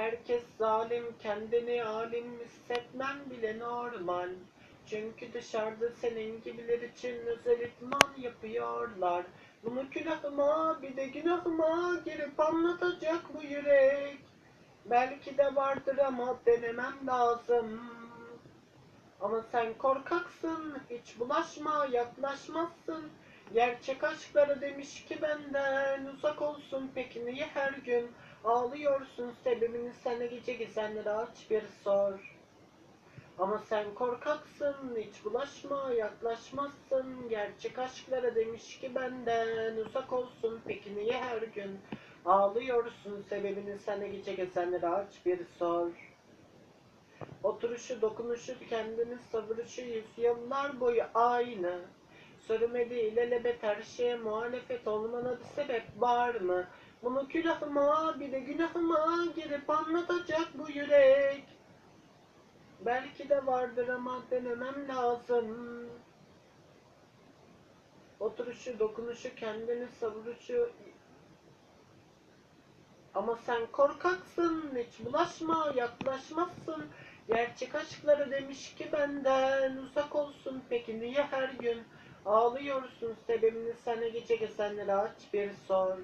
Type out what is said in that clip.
Herkes zalim, kendini alim hissetmen bile normal. Çünkü dışarıda senin gibiler için özel itman yapıyorlar. Bunu külahıma bir de günahıma girip anlatacak bu yürek. Belki de vardır ama denemem lazım. Ama sen korkaksın, hiç bulaşma, yaklaşmazsın. Gerçek aşkları demiş ki benden uzak olsun peki niye her gün ağlıyorsun sebebini sana gece gezenlere aç bir sor. Ama sen korkaksın, hiç bulaşma, yaklaşmazsın. Gerçek aşklara demiş ki benden uzak olsun peki niye her gün ağlıyorsun sebebini sana gece gezenlere aç bir sor. Oturuşu, dokunuşu, kendini savuruşu yüzyıllar boyu aynı. Sürmedi ilelebet her şeye muhalefet olmana bir sebep var mı? Bunu külahıma bir de günahıma girip anlatacak bu yürek. Belki de vardır ama denemem lazım. Oturuşu, dokunuşu, kendini savuruşu, ama sen korkaksın, hiç bulaşma, yaklaşmazsın. Gerçek aşkları demiş ki benden uzak olsun. Peki niye her gün ağlıyorsun? Sebebini sana gece gezenlere aç bir sor.